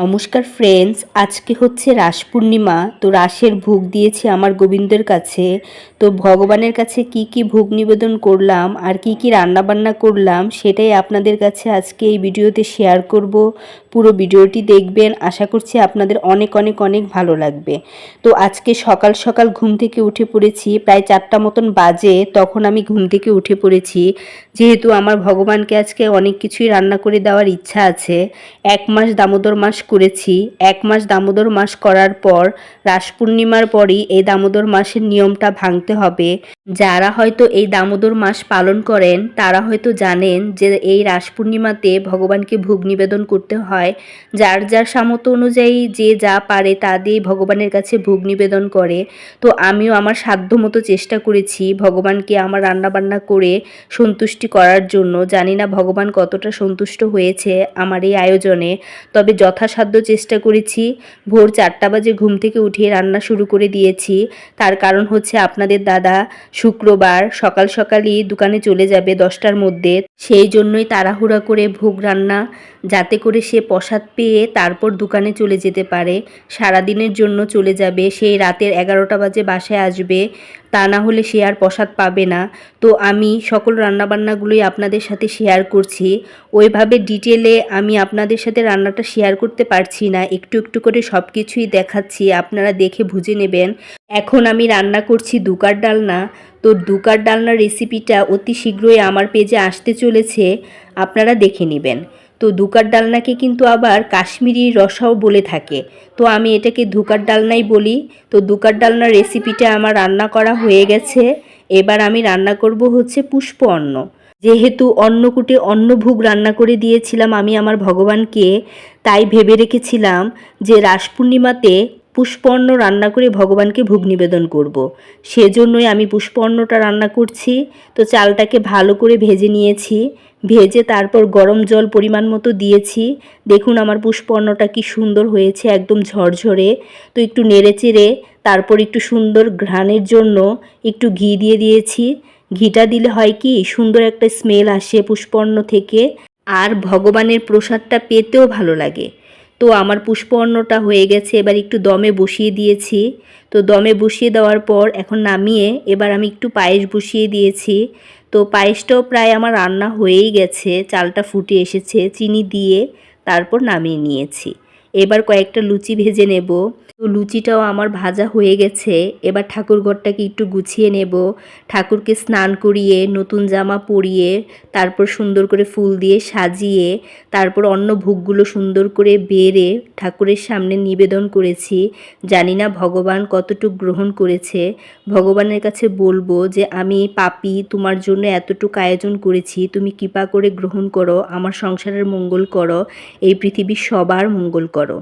নমস্কার ফ্রেন্ডস আজকে হচ্ছে রাস পূর্ণিমা, তো রাসের ভোগ দিয়েছি আমার গোবিন্দের কাছে। তো ভগবানের কাছে কি কি ভোগ নিবেদন করলাম, আর কি কি রান্না বান্না করলাম, সেটাই আপনাদের কাছে আজকে এই ভিডিওতে শেয়ার করব। পুরো ভিডিওটি দেখবেন, আশা করছি আপনাদের অনেক অনেক অনেক ভালো লাগবে। তো আজকে সকাল সকাল ঘুম থেকে উঠে পড়েছি, প্রায় চারটা মতন বাজে, তখন আমি ঘুম থেকে উঠে পড়েছি। যেহেতু আমার ভগবানকে আজকে অনেক কিছুই রান্না করে দেওয়ার ইচ্ছা আছে, এক মাস দামোদর মাস করেছি। এক মাস দামোদর মাস করার পর রাস পূর্ণিমার পরই এই দামোদর মাসের নিয়মটা ভাঙতে হবে। যারা হয়তো এই দামোদর মাস পালন করেন, তারা হয়তো জানেন যে এই রাস পূর্ণিমাতে ভগবানকে ভোগ নিবেদন করতে হয়। যার যার সামর্থ্য অনুযায়ী যে যা পারে তা দিয়ে ভগবানের কাছে ভোগ নিবেদন করে। তো আমিও আমার সাধ্য মতো চেষ্টা করেছি ভগবানকে আমার রান্নাবান্না করে সন্তুষ্টি করার জন্য। জানি না ভগবান কতটা সন্তুষ্ট হয়েছে আমার এই আয়োজনে। তবে যথাসাধ্য চেষ্টা করেছি। ভোর চারটা বাজে ঘুম থেকে উঠিয়ে রান্না শুরু করে দিয়েছি। তার কারণ হচ্ছে আপনাদের দাদা শুক্রবার সকাল সকালই দোকানে চলে যাবে দশটার মধ্যে। সেই জন্যই তাড়াহুড়া করে ভোগ রান্না, যাতে করে সে প্রসাদ পেয়ে তারপর দোকানে চলে যেতে পারে। সারাদিনের জন্য চলে যাবে। সেই রাতের এগারোটা বাজে বাসায় আসবে। তা না হলে সে আর প্রসাদ পাবে না। তো আমি সকল রান্নাবান্নাগুলোই আপনাদের সাথে শেয়ার করছি। ওইভাবে ডিটেলে আমি আপনাদের সাথে রান্নাটা শেয়ার করতে পারছি না। একটু একটু করে সব কিছুই দেখাচ্ছি, আপনারা দেখে বুঝে নেবেন। এখন আমি রান্না করছি দুকার ডালনা। তো দুকার ডালনার রেসিপিটা অতি শীঘ্রই আমার পেজে আসতে চলেছে। আপনারা দেখে নেবেন। তো ধুকার ডালনাকে কিন্তু আবার কাশ্মীরি রসাও বলে থাকে। তো আমি এটাকে ধুকার ডালনাই বলি। তো ধুকার ডালনার রেসিপিটা আমার রান্না করা হয়ে গেছে। এবার আমি রান্না করব হচ্ছে পুষ্প অন্ন। যেহেতু অন্নকূটে অন্নভোগ রান্না করে দিয়েছিলাম আমি আমার ভগবানকে, তাই ভেবে রেখেছিলাম যে রাস পূর্ণিমাতে পুষ্পর্ণ রান্না করে ভগবানকে ভোগ নিবেদন করব। সেজন্যই আমি পুষ্পর্ণটা রান্না করছি। তো চালটাকে ভালো করে ভেজে নিয়েছি। ভেজে তারপর গরম জল পরিমাণ মতো দিয়েছি। দেখুন আমার পুষ্পর্ণটা কি সুন্দর হয়েছে, একদম ঝরঝরে। তো একটু নেড়ে চেড়ে তারপর একটু সুন্দর ঘ্রাণের জন্য একটু ঘি দিয়ে দিয়েছি। ঘিটা দিলে হয় কি, সুন্দর একটা স্মেল আসে পুষ্পর্ণ থেকে। আর ভগবানের প্রসাদটা পেতেও ভালো লাগে। তো আমার পুষ্পর্ণটা হয়ে গেছে, এবার একটু দমে বসিয়ে দিয়েছি। তো দমে বসিয়ে দেওয়ার পর এখন নামিয়ে এবার আমি একটু পায়েস বসিয়ে দিয়েছি। তো পায়েসটাও প্রায় আমার রান্না হয়েই গেছে, চালটা ফুটে এসেছে, চিনি দিয়ে তারপর নামিয়ে নিয়েছি। এবার কয়েকটা লুচি ভেজে নেব। তো লুচিটাও আমার ভাজা হয়ে গেছে। এবার ঠাকুর ঘরটাকে একটু গুছিয়ে নেব। ঠাকুরকে স্নান করিয়ে, নতুন জামা পরিয়ে, তারপর সুন্দর করে ফুল দিয়ে সাজিয়ে, তারপর অন্য ভোগগুলো সুন্দর করে বেড়ে ঠাকুরের সামনে নিবেদন করেছি। জানি না ভগবান কতটুক গ্রহণ করেছে। ভগবানের কাছে বলব যে, আমি পাপি, তোমার জন্য এতটুকু আয়োজন করেছি। তুমি কৃপা করে গ্রহণ করো, আমার সংসারের মঙ্গল করো, এই পৃথিবীর সবার মঙ্গল করো